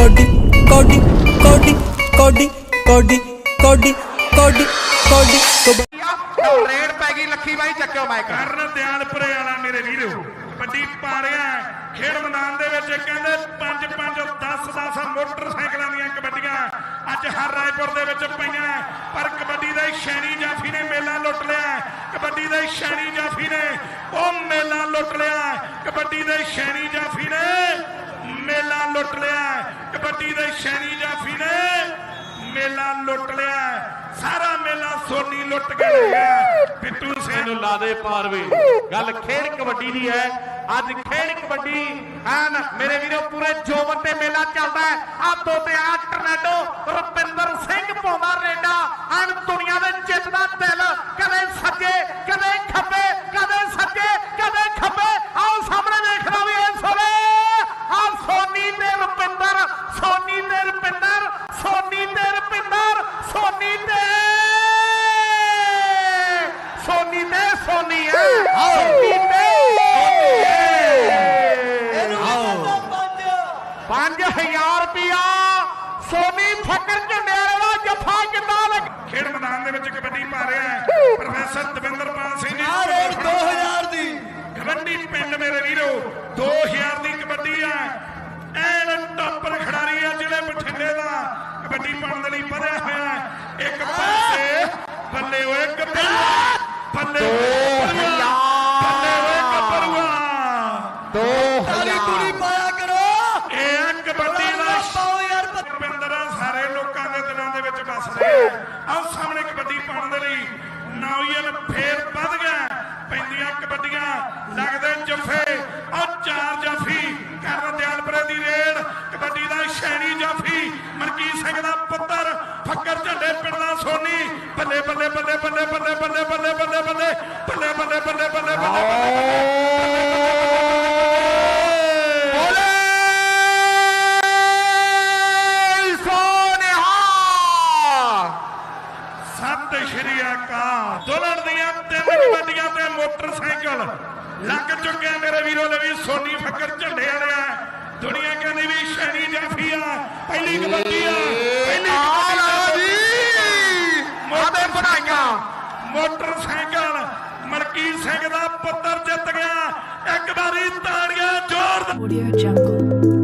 Cody ਕੋਡੀ ਕੋਡੀ ਕੋਡੀ ਕੋਡੀ ਕੋਡੀ ਕੋਡੀ ਕੋਡੀ ਰੇਡ ਪੈ ਗਈ ਲੱਖੀ ਬਾਈ ਚੱਕਿਓ ਮਾਈਕ ਕਰਨ ਦਿਆਲਪੁਰੇ ਵਾਲਾ ਮੇਰੇ ਵੀਰੋ ਵੱਡੀ ਪਾ ਰਿਹਾ ਹੈ। ਖੇਡ ਮੈਦਾਨ ਦੇ ਵਿੱਚ ਕਹਿੰਦੇ 5 5 10 10 ਮੋਟਰਸਾਈਕਲਾਂ ਦੀਆਂ ਕਬੱਡੀਆਂ ਅੱਜ ਹਰ ਰਾਏਪੁਰ ਦੇ ਵਿੱਚ ਪਈਆਂ। ਪਰ ਕਬੱਡੀ ਦਾ ਸ਼ੈਣੀ ਜਾਫੀ ਨੇ ਮੇਲਾ ਲੁੱਟ ਲਿਆ। ਕਬੱਡੀ ਦਾ ਸ਼ੈਣੀ ਜਾਫੀ ਨੇ ਉਹ ਮੇਲਾ ਲੁੱਟ ਲਿਆ। ਕਬੱਡੀ ਦੇ ਸ਼ੈਣੀ ਜਾਫੀ ਨੇ ਮੇਲਾ ਲੁੱਟ ਲਿਆ। ਕਬੱਡੀ ਦੇ ਸ਼ੈਣੀ ਜਾਫੀ ਨੇ ਮੇਲਾ ਲੁੱਟ ਲਿਆ। ਸਾਰਾ ਮੇਲਾ ਸੋਨੀ ਲੁੱਟ ਕੇ ਲੈ ਗਿਆ। ਬਿੱਟੂ ਸਿੰਘ ਨੂੰ ਲਾ ਦੇ ਪਾਰਵੇ। ਗੱਲ ਖੇਡ ਕਬੱਡੀ ਦੀ ਹੈ। ਅੱਜ ਖੇਡ ਕਬੱਡੀ ਐਨ ਮੇਰੇ ਵੀਰੋ, ਪੂਰੇ ਜੋਵਨ ਤੇ ਮੇਲਾ ਚੱਲਦਾ ਹੈ। ਆ ਦੋ ਤੇ ਆ ਟਰਨੈਡੋ ਰੁਪਿੰਦਰ ਸਿੰਘ ਪਾਉਂਦਾ ਰੇਡਾ ਐਨ ਦੁਨੀਆ ਦੇ ਜਿੱਤ ਦਾ ਦਿਲ ਕਦੇ ਸੱਜੇ ਕਦੇ ਖੱਬੇ ਕਦੇ ਸੱਜੇ ਕਦੇ ਖੱਬੇ ਆਓ ਸਾਹਮਣੇ ਵੇਖਣਾ ਵੀ ਇਸ ਵੇਲੇ ਆ ਸੋਨੀ ਤੇ ਰੁਪਿੰਦਰ ਸੋਨੀ ਤੇ ਰੁਪਿੰਦਰ ਸੋਨੀ ਤੇ ਰੁਪਿੰਦਰ ਸੋਨੀ ਤੇ। ਸੋਨੀ ਤੇ ਸੋਨੀ ਹੈ ਸੋਨੀ ਤੇ ਪੰਜ। 5000 ਰੁਪਿਆ ਸੋਨੀ ਫਕਰ ਝੰਡਿਆਲੇ ਦਾ ਜੱਫਾ ਕਿੰਨਾ ਲੱਗ ਖੇਡ ਮੈਦਾਨ ਦੇ ਵਿੱਚ ਕਬੱਡੀ ਪਾ ਰਿਹਾ ਹੈ। ਪ੍ਰੋਫੈਸਰ ਦਵਿੰਦਰਪਾਲ ਸਿੰਘ ਜੀ ਆ ਰੇਡ 2000 ਦੀ ਕਬੱਡੀ ਪਿੰਡ ਮੇਰੇ ਵੀਰੋ 2000 ਦੀ ਕਬੱਡੀ ਆ ਐਨ ਟੱਪਰ ਖਿਡਾਰੀ ਆ ਜਿਹੜੇ ਬਠਿੰਡੇ ਦਾ ਕਬੱਡੀ ਪਾਉਣ ਦੇ ਲਈ ਵਧਿਆ ਹੋਇਆ ਹੈ। ਇੱਕ ਪਾਸੇ ਬੱਲੇ ਓਏ ਗੱਭਰੂਆ ਬੱਲੇ ਓਏ ਬੱਲੇ ਓਏ ਗੱਭਰੂਆ ਦੋ ਤਾਲੀ ਤੂੜੀ ਪਾਇਆ ਕਰੋ ਇਹ ਆ ਕਬੱਡੀ ਦਾ ਪਾਓ ਯਾਰ ਰੁਪਿੰਦਰ ਸਾਰੇ ਲੋਕਾਂ ਦੇ ਦਿਲਾਂ ਦੇ ਵਿੱਚ ਵੱਸ ਰਿਹਾ ਆਹ ਸਾਹਮਣੇ ਕਬੱਡੀ ਪਾਉਣ ਦੇ ਲਈ ਨੌਜਵਾਨ ਫੇਰ ਸੋਨੀ ਬੱਲੇ ਬੱਲੇ ਬੱਲੇ ਬੱਲੇ ਬੱਲੇ ਬੱਲੇ ਬੱਲੇ ਬੱਲੇ ਬੱਲੇ ਬੱਲੇ ਬੱਲੇ ਬੱਲੇ ਬੱਲੇ ਬੱਲੇ ਬੋਲੇ ਸੋਨਿਹਾ ਸਤਿ ਸ਼੍ਰੀ ਅਕਾਲ ਦੁਲਹਨ ਦੀਆਂ ਤਿੰਨ ਕਬੱਡੀਆਂ ਤੇ ਮੋਟਰਸਾਈਕਲ ਲੱਗ ਚੁੱਕਿਆ ਮੇਰੇ ਵੀਰੋ ਨੇ ਵੀ ਸੋਨੀ ਫੱਕਰ ਝੰਡੇ ਵਾਲਿਆ ਦੁਨੀਆ ਕਹਿੰਦੀ ਵੀ ਸ਼ੈਣੀ ਜਾਫੀ ਆ ਪਹਿਲੀ ਕਬੱਡੀ ਆ ਪਹਿਲੀ ਆ ਲਓ ਕਬੱਡੀ ਜੀ ਆਦੇ ਬਣਾਈਆਂ ਮੋਟਰਸਾਈਕਲ ਮਲਕੀਤ ਸਿੰਘ ਦਾ ਪੁੱਤਰ ਜਿੱਤ ਗਿਆ ਇੱਕ ਵਾਰੀ ਤਾੜੀਆਂ ਜ਼ੋਰ Audio Jungle.